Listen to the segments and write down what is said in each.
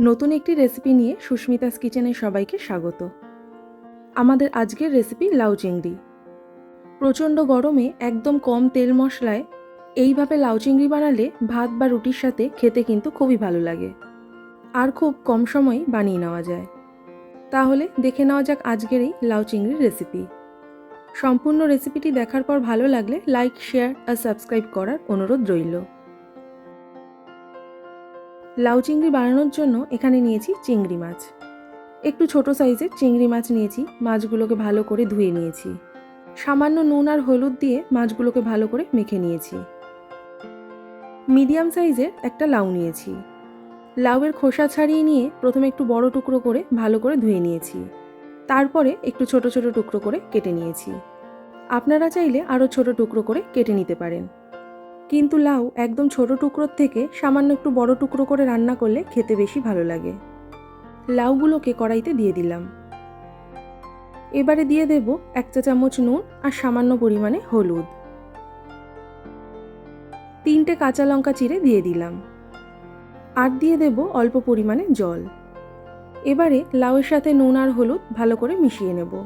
নতুন একটি রেসিপি নিয়ে সুস্মিতাস কিচেনে সবাইকে স্বাগত। আমাদের আজকের রেসিপি লাউ চিংড়ি। প্রচণ্ড গরমে একদম কম তেল মশলায় এইভাবে লাউ চিংড়ি বানালে ভাত বা রুটির সাথে খেতে কিন্তু খুবই ভালো লাগে। আর খুব কম সময়ে বানিয়ে নেওয়া যায়। তাহলে দেখে নেওয়া যাক আজকের এই লাউ চিংড়ির রেসিপি সম্পূর্ণ রেসিপিটি দেখার পর ভালো লাগলে লাইক শেয়ার আর সাবস্ক্রাইব করার অনুরোধ রইল। লাউ চিংড়ি বানানোর জন্য এখানে নিয়েছি চিংড়ি মাছ। একটু ছোট সাইজের চিংড়ি মাছ নিয়েছি, মাছগুলোকে ভালো করে ধুয়ে নিয়েছি। সামান্য নুন আর হলুদ দিয়ে মাছগুলোকে ভালো করে মেখে নিয়েছি। মিডিয়াম সাইজের একটা লাউ নিয়েছি। লাউয়ের খোসা ছাড়িয়ে নিয়ে প্রথমে একটু বড় টুকরো করে ভালো করে ধুয়ে নিয়েছি। তারপরে একটু ছোট ছোট টুকরো করে কেটে নিয়েছি। আপনারা চাইলে আরও ছোট টুকরো করে কেটে নিতে পারেন। কিন্তু লাউ একদম ছোট টুকরোর থেকে সামান্য একটু বড় টুকরো করে রান্না করলে খেতে বেশি ভালো লাগে। লাউগুলোকে কড়াইতে দিয়ে দিলাম। এবারে দিয়ে দেব এক চা চামচ নুন আর সামান্য পরিমাণে হলুদ। তিনটে কাঁচা লঙ্কা চিড়ে দিয়ে দিলাম। আর দিয়ে দেব অল্প পরিমাণে জল। এবারে লাউয়ের সাথে নুন আর হলুদ ভালো করে মিশিয়ে নেব।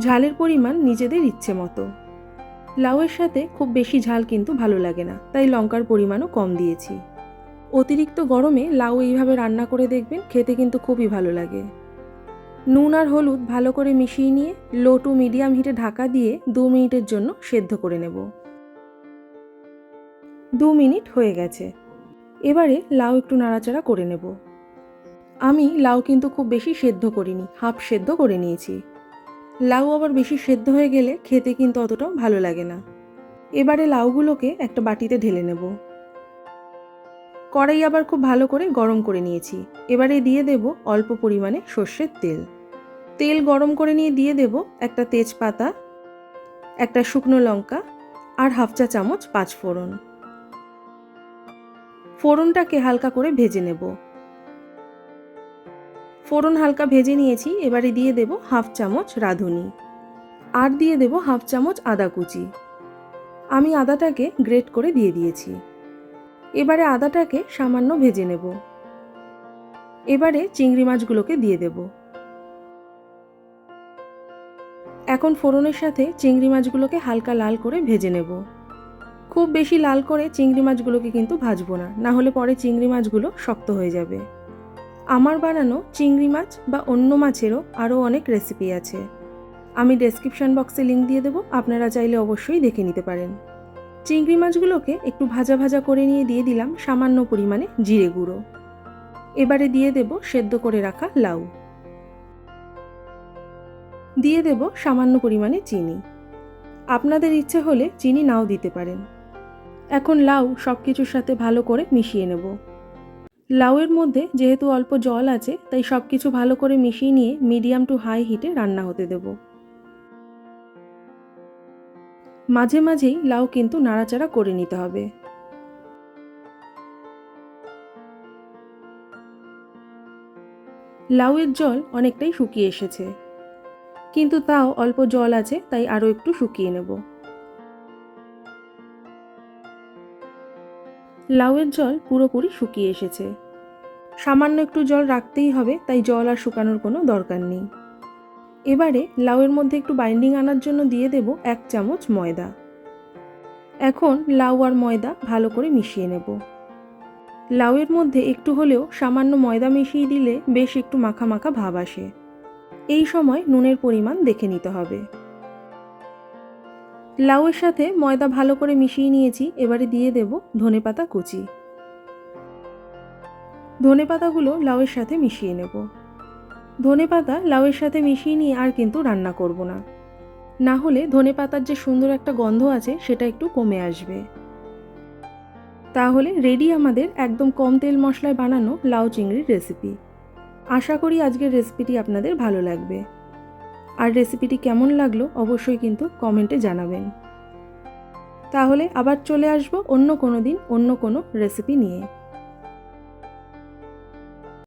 ঝালের পরিমাণ নিজেদের ইচ্ছে মতো। লাউয়ের সাথে খুব বেশি ঝাল কিন্তু ভালো লাগে না, তাই লঙ্কার পরিমাণও কম দিয়েছি। অতিরিক্ত গরমে লাউ এইভাবে রান্না করে দেখবেন, খেতে কিন্তু খুবই ভালো লাগে। নুন আর হলুদ ভালো করে মিশিয়ে নিয়ে লো টু মিডিয়াম হিটে ঢাকা দিয়ে দু মিনিটের জন্য সেদ্ধ করে নেব। দু মিনিট হয়ে গেছে। এবারে লাউ একটু নাড়াচাড়া করে নেব। আমি লাউ কিন্তু খুব বেশি সেদ্ধ করিনি, হাফ সেদ্ধ করে নিয়েছি। লাউ আবার বেশি সেদ্ধ হয়ে গেলে খেতে কিন্তু অতটাও ভালো লাগে না। এবারে লাউগুলোকে একটা বাটিতে ঢেলে নেব। কড়াই আবার খুব ভালো করে গরম করে নিয়েছি। এবারে দিয়ে দেব অল্প পরিমাণে সর্ষের তেল। তেল গরম করে নিয়ে দিয়ে দেব একটা তেজপাতা, একটা শুকনো লঙ্কা আর হাফ চা চামচ পাঁচ ফোড়ন ফোড়নটাকে হালকা করে ভেজে নেব। ফোড়ন হালকা ভেজে নিয়েছি, এবারে দিয়ে দেব হাফ চামচ রাঁধুনি। আর দিয়ে দেব হাফ চামচ আদা কুচি। আমি আদাটাকে গ্রেট করে দিয়ে দিয়েছি। এবারে আদাটাকে সামান্য ভেজে নেব। এবারে চিংড়ি মাছগুলোকে দিয়ে দেব। এখন ফোড়নের সাথে চিংড়ি মাছগুলোকে হালকা লাল করে ভেজে নেব। খুব বেশি লাল করে চিংড়ি মাছগুলোকে কিন্তু ভাজবো না না হলে পরে চিংড়ি মাছগুলো শক্ত হয়ে যাবে। আমার বানানো চিংড়ি মাছ বা অন্য মাছেরও আরও অনেক রেসিপি আছে। আমি ডেসক্রিপশন বক্সে লিঙ্ক দিয়ে দেবো, আপনারা চাইলে অবশ্যই দেখে নিতে পারেন। চিংড়ি মাছগুলোকে একটু ভাজা ভাজা করে নিয়ে দিয়ে দিলাম সামান্য পরিমাণে জিরে গুঁড়ো। এবারে দিয়ে দেব সেদ্ধ করে রাখা লাউ। দিয়ে দেব সামান্য পরিমাণে চিনি। আপনাদের ইচ্ছে হলে চিনি নাও দিতে পারেন। এখন লাউ সব কিছুর সাথে ভালো করে মিশিয়ে নেব। লাউয়ের মধ্যে যেহেতু অল্প জল আছে, তাই সব কিছু ভালো করে মিশিয়ে নিয়ে মিডিয়াম টু হাই হিটে রান্না হতে দেব। মাঝে মাঝেই লাউ কিন্তু নাড়াচাড়া করে নিতে হবে। লাউয়ের জল অনেকটাই শুকিয়ে এসেছে। কিন্তু তাও অল্প জল আছে, তাই আরও একটু শুকিয়ে নেব। লাউয়ের জল পুরোপুরি শুকিয়ে এসেছে। সামান্য একটু জল রাখতেই হবে, তাই জল আর শুকানোর কোনো দরকার নেই। এবারে লাউয়ের মধ্যে একটু বাইন্ডিং আনার জন্য দিয়ে দেব এক চামচ ময়দা। এখন লাউ আর ময়দা ভালো করে মিশিয়ে নেব। লাউয়ের মধ্যে একটু হলেও সামান্য ময়দা মিশিয়ে দিলে বেশ একটু মাখা মাখা ভাব আসে। এই সময় নুনের পরিমাণ দেখে নিতে হবে। লাউয়ের সাথে ময়দা ভালো করে মিশিয়ে নিয়েছি, এবারে দিয়ে দেব ধনেপাতা কুচি। ধনে পাতাগুলো লাউয়ের সাথে মিশিয়ে নেব। ধনে পাতা লাউয়ের সাথে মিশিয়ে নিয়ে আর কিন্তু রান্না করব না। না হলে ধনে পাতার যে সুন্দর একটা গন্ধ আছে, সেটা একটু কমে আসবে। তাহলে রেডি আমাদের একদম কম তেল মশলায় বানানো লাউ চিংড়ির রেসিপি। আশা করি আজকের রেসিপিটি আপনাদের ভালো লাগবে। আর রেসিপিটি কেমন লাগল অবশ্যই কিন্তু কমেন্টে জানাবেন। তাহলে আবার চলে আসব অন্য কোনো দিন অন্য কোনো রেসিপি নিয়ে।